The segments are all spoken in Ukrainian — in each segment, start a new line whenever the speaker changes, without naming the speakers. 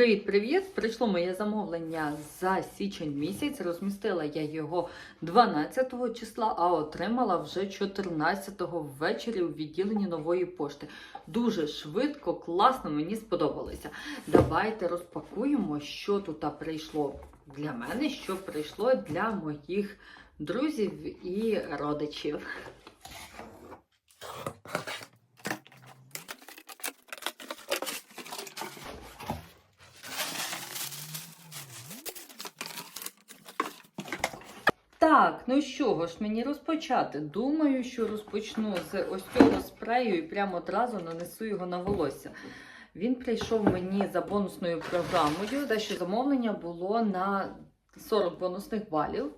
Привіт-привіт! Прийшло моє замовлення за січень місяць. Розмістила я його 12 числа, а отримала вже 14-го ввечері у відділенні нової пошти. Дуже швидко, класно, мені сподобалося. Давайте розпакуємо, що тут прийшло для мене, що прийшло для моїх друзів і родичів. Так, ну чого ж мені розпочати? Думаю, що розпочну з ось цього спрею і прямо одразу нанесу його на волосся. Він прийшов мені за бонусною програмою, де що замовлення було на 40 бонусних балів.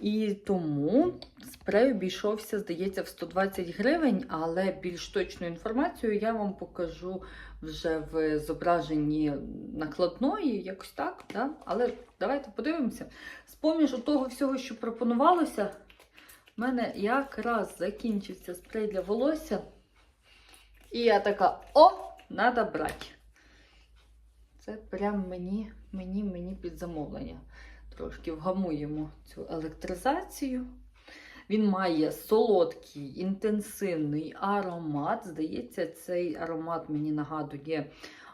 І тому спрей обійшовся, здається, в 120 гривень, але більш точну інформацію я вам покажу вже в зображенні накладної, якось так. Да? Але давайте подивимося. З поміж того всього, що пропонувалося, в мене якраз закінчився спрей для волосся. І я така: о, треба брати. Це прям мені, мені, мені під замовлення. Трошки вгамуємо цю електризацію. Він має солодкий, інтенсивний аромат. Здається, цей аромат мені нагадує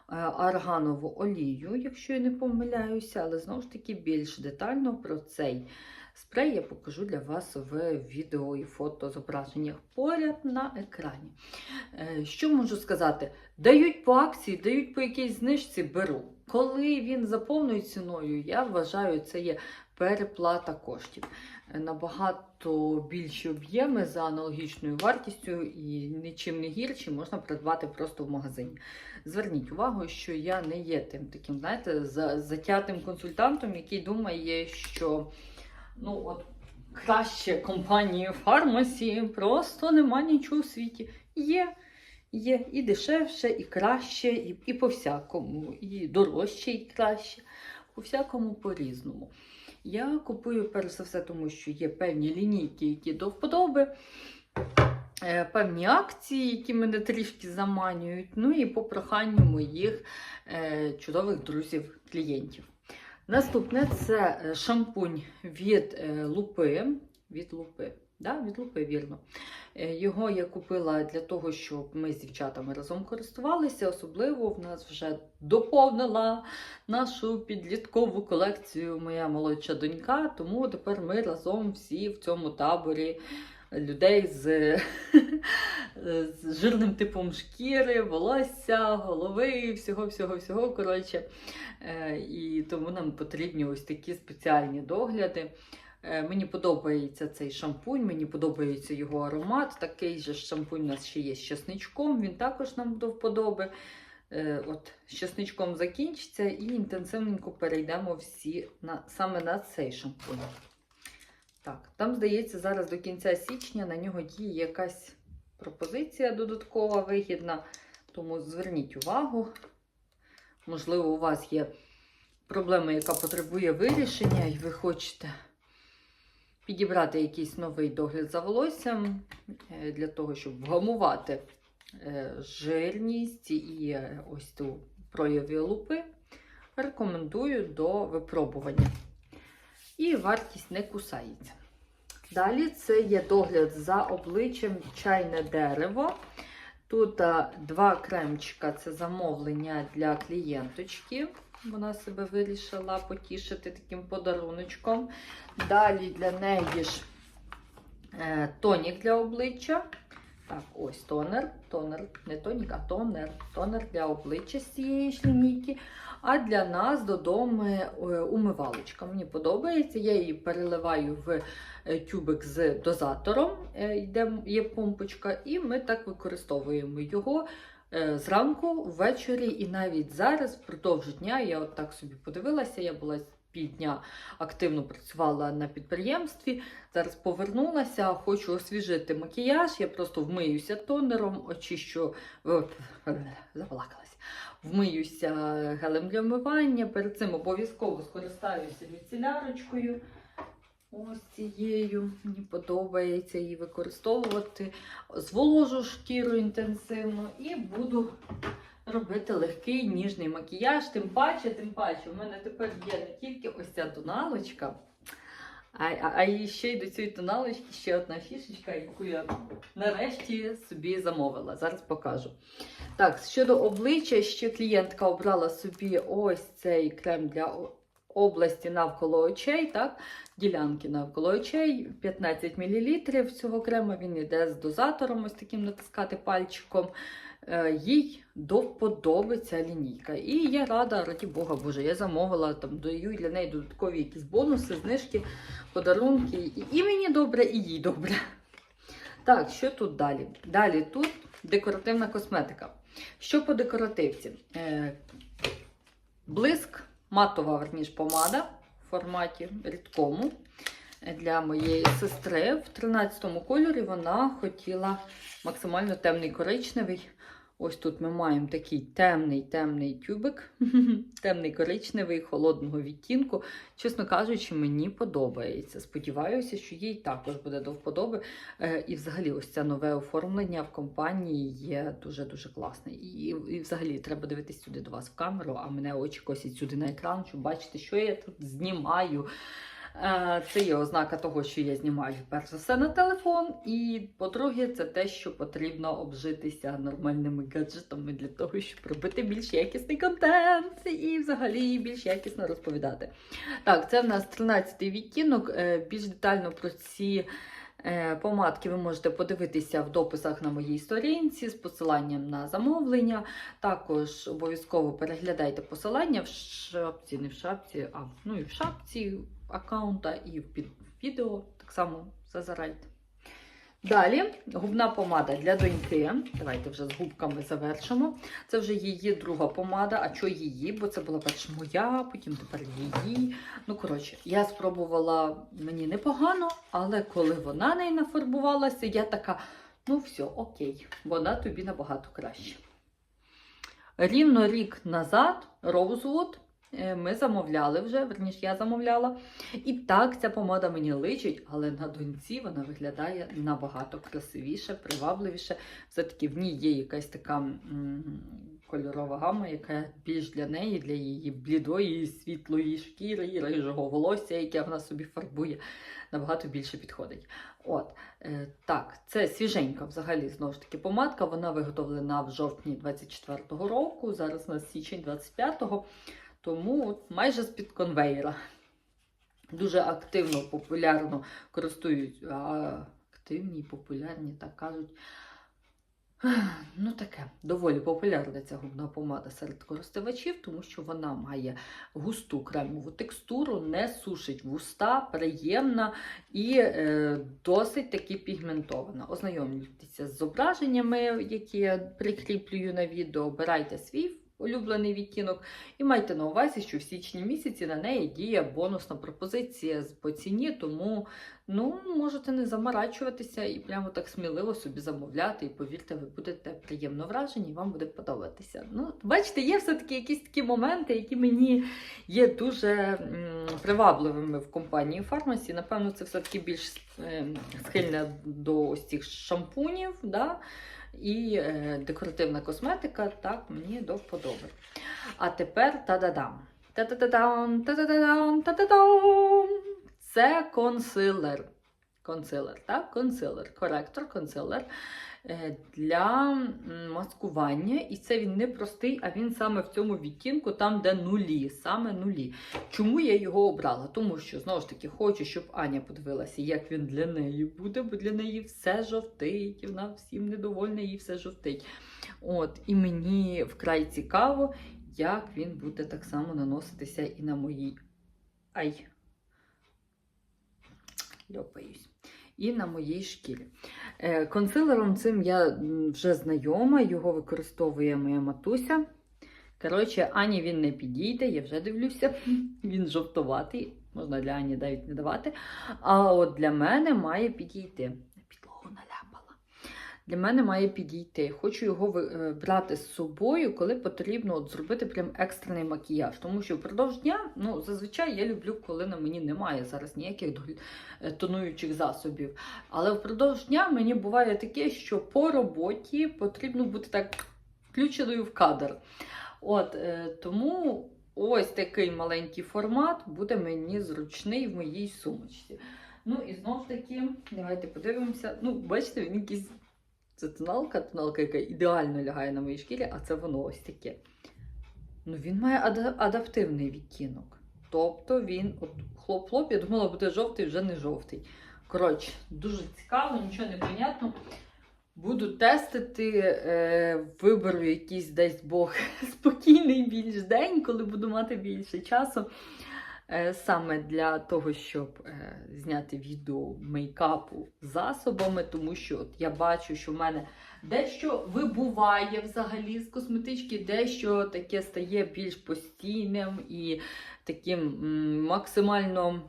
арганову олію, якщо я не помиляюся, але знову ж таки більш детально про цей спрей я покажу для вас в відео і фото зображеннях поряд на екрані. Що можу сказати? Дають по акції, дають по якійсь знижці, беру. Коли він за повною ціною, я вважаю, це є переплата коштів. Набагато більші об'єми за аналогічною вартістю і нічим не гірші можна придбати просто в магазині. Зверніть увагу, що я не є тим таким, знаєте, затятим консультантом, який думає, що ну от краще компанії фармасі просто нема нічого у світі. Є. Є і дешевше, і краще, і і по-всякому, і дорожче, і краще. По-всякому по-різному. Я купую перш за все, тому що є певні лінійки, які до вподоби, е, певні акції, які мене трішки заманюють. Ну і по проханню моїх е, чудових друзів-клієнтів. Наступне це е, шампунь від лупи. Від лупи. Да, від вірно. Його я купила для того, щоб ми з дівчатами разом користувалися. Особливо в нас вже доповнила нашу підліткову колекцію моя молодша донька. Тому тепер ми разом всі в цьому таборі людей з, з жирним типом шкіри, волосся, голови, всього-всього-всього. коротше. І тому нам потрібні ось такі спеціальні догляди. Мені подобається цей шампунь, мені подобається його аромат. Такий же шампунь у нас ще є з чесничком, він також нам до вподоби. От, З чесничком закінчиться і інтенсивненько перейдемо всі на, саме на цей шампунь. Так, Там, здається, зараз до кінця січня на нього діє якась пропозиція додаткова вигідна. Тому зверніть увагу. Можливо, у вас є проблема, яка потребує вирішення, і ви хочете підібрати якийсь новий догляд за волоссям е, для того, щоб вгамувати е, жирність і е, ось ту прояві лупи, рекомендую до випробування. І вартість не кусається. Далі це є догляд за обличчям чайне дерево. Тут два кремчика це замовлення для клієнточки. Вона себе вирішила потішити таким подаруночком. Далі для неї ж е, тонік для обличчя. Так, ось тонер. Тонер, не тонік, а тонер. Тонер для обличчя з цієї ж лінійки. А для нас додому е, умивалочка. Мені подобається. Я її переливаю в е, тюбик з дозатором, де є помпочка, і ми так використовуємо його. Зранку, ввечері і навіть зараз, впродовж дня, я от так собі подивилася, я була півдня активно працювала на підприємстві. Зараз повернулася, хочу освіжити макіяж. Я просто вмиюся тонером, очищу, заплакалася, вмиюся гелем для вмивання. Перед цим обов'язково скористаюся міцелярочкою. Ось цією. Мені подобається її використовувати. Зволожу шкіру інтенсивно і буду робити легкий ніжний макіяж. Тим паче, тим паче, у мене тепер є не тільки ось ця тоналочка, а, а, а і ще й до цієї тоналочки ще одна фішечка, яку я нарешті собі замовила. Зараз покажу. Так, щодо обличчя, ще клієнтка обрала собі ось цей крем для області навколо очей, так? Ділянки навколо очей, 15 мл цього крему. Він йде з дозатором, ось таким натискати пальчиком. Е, Їй до лінійка. І я рада, раді Бога Боже, я замовила, там даю для неї додаткові якісь бонуси, знижки, подарунки. І, і мені добре, і їй добре. Так, що тут далі? Далі тут декоративна косметика. Що по декоративці? Е, блиск, матова верніш помада в форматі рідкому для моєї сестри. В 13 кольорі вона хотіла максимально темний коричневий. Ось тут ми маємо такий темний темний тюбик, темний коричневий, холодного відтінку. Чесно кажучи, мені подобається. Сподіваюся, що їй також буде до вподоби. Е, І взагалі, ось це нове оформлення в компанії є дуже-дуже класне. І, і взагалі треба дивитись сюди до вас в камеру, а мене очі косять сюди на екран, щоб бачити, що я тут знімаю. Е, Це є ознака того, що я знімаю перш за все на телефон. І по-друге, це те, що потрібно обжитися нормальними гаджетами для того, щоб робити більш якісний контент і взагалі більш якісно розповідати. Так, це в нас 13-й відтінок. Е, Більш детально про ці. е, Помадки ви можете подивитися в дописах на моїй сторінці з посиланням на замовлення. Також обов'язково переглядайте посилання в шапці, не в шапці, а ну і в шапці аккаунта, і під відео так само зазирайте. Далі губна помада для доньки. Давайте вже з губками завершимо. Це вже її друга помада. А що її? Бо це була перша моя, потім тепер її. Ну, коротше, я спробувала мені непогано, але коли вона неї нафарбувалася, я така: ну все, окей, вона тобі набагато краще. Рівно рік назад е, ми замовляли вже, верніше я замовляла. І так, ця помада мені личить, але на доньці вона виглядає набагато красивіше, привабливіше. Все-таки в ній є якась така кольорова гама, яка більш для неї, для її блідої, світлої шкіри, рижого волосся, яке вона собі фарбує, набагато більше підходить. От, е, так, це свіженька взагалі знову ж таки помадка. Вона виготовлена в жовтні 24-го року, зараз у нас січень 25-го, тому майже з-під конвейера. Дуже активно, популярно користують, активні, популярні, так кажуть. Ну, таке, доволі популярна ця губна помада серед користувачів, тому що вона має густу кремову текстуру, не сушить вуста, приємна і е, досить таки пігментована. Ознайомлюйтеся з зображеннями, які я прикріплюю на відео, обирайте свій улюблений відтінок, і майте на увазі, що в січні місяці на неї діє бонусна пропозиція по ціні, тому ну, можете не заморачуватися і прямо так сміливо собі замовляти. І повірте, ви будете приємно вражені, і вам буде подобатися. Ну, бачите, є все-таки якісь такі моменти, які мені є дуже привабливими в компанії Фармасі. Напевно, це все-таки більш е, схильне до ось цих шампунів. Да? І е, декоративна косметика, так, мені до вподоби. А тепер та-да-дам. Та-та-та-дам, та-та-та-дам, та-та-дам. Це консилер. Консилер, так? Консилер, коректор, консилер для маскування. І це він не простий, а він саме в цьому відтінку, там, де нулі, саме нулі. Чому я його обрала? Тому що, знову ж таки, хочу, щоб Аня подивилася, як він для неї буде, бо для неї все жовтить, і вона всім недовольна, їй все жовтить. От, і мені вкрай цікаво, як він буде так само наноситися і на моїй. Ай. Льопаюсь. І на моїй шкірі. Е, Консилером цим я вже знайома, його використовує моя матуся. Коротше, Ані він не підійде, я вже дивлюся. Він жовтуватий, можна для Ані навіть не давати. А от для мене має підійти. Для мене має підійти. Хочу його е, брати з собою, коли потрібно от зробити прям екстрений макіяж. Тому що впродовж дня, ну, зазвичай я люблю, коли на мені немає зараз ніяких е, тонуючих засобів. Але впродовж дня мені буває таке, що по роботі потрібно бути так включеною в кадр. От, е, тому ось такий маленький формат буде мені зручний в моїй сумочці. Ну і знов таки, давайте подивимося. Ну, бачите, він якийсь. Це тоналка, тоналка, яка ідеально лягає на моїй шкірі, а це воно ось таке. Ну, він має ада- адаптивний відтінок. Тобто він, хлоп-хлоп, я думала, буде жовтий, вже не жовтий. Коротше, дуже цікаво, нічого не понятно. Буду тестити, е, виберу якийсь десь Бог спокійний більш день, коли буду мати більше часу. Е, саме для того, щоб е, зняти відео мейкапу засобами, тому що от я бачу, що в мене дещо вибуває взагалі з косметички, дещо таке стає більш постійним і таким максимально,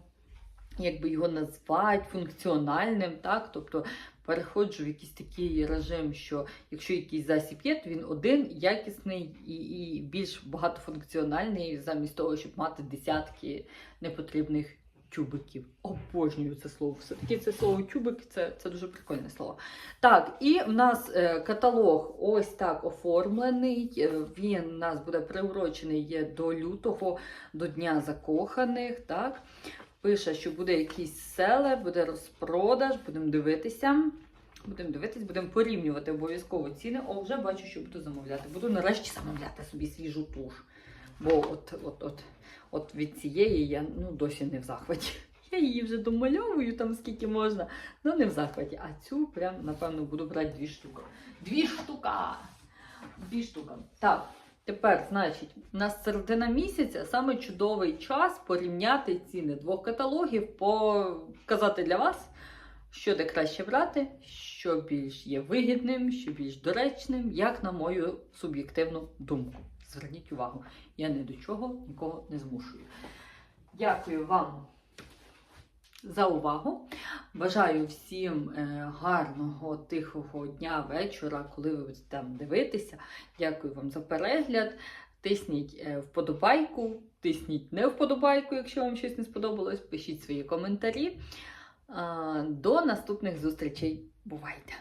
як би його назвати, функціональним. Так? Тобто переходжу в якийсь такий режим, що якщо якийсь засіб є, то він один якісний і, і більш багатофункціональний, замість того, щоб мати десятки непотрібних тюбиків. Обожнюю це слово. Все-таки це слово тюбик це, це дуже прикольне слово. Так, і в нас е, каталог ось так оформлений. Е, Він у нас буде приурочений до лютого, до Дня закоханих. Так? Пише, що буде якийсь селер, буде розпродаж, будемо дивитися. Будемо дивитись, будемо порівнювати обов'язково ціни. О, вже бачу, що буду замовляти. Буду нарешті замовляти собі свіжу туш. Бо от, от, от, от від цієї я ну, досі не в захваті. Я її вже домальовую там скільки можна, ну не в захваті. А цю прям, напевно, буду брати дві штуки. Дві штука! Дві штуки. Так, тепер, значить, у нас середина місяця саме чудовий час порівняти ціни двох каталогів, показати для вас, що де краще брати, що більш є вигідним, що більш доречним, як на мою суб'єктивну думку. Зверніть увагу, я ні до чого нікого не змушую. Дякую вам за увагу. Бажаю всім е, гарного, тихого дня, вечора, коли ви будете там дивитися. Дякую вам за перегляд. Тисніть е, вподобайку, тисніть не вподобайку, якщо вам щось не сподобалось. Пишіть свої коментарі. До наступних зустрічей. Бувайте!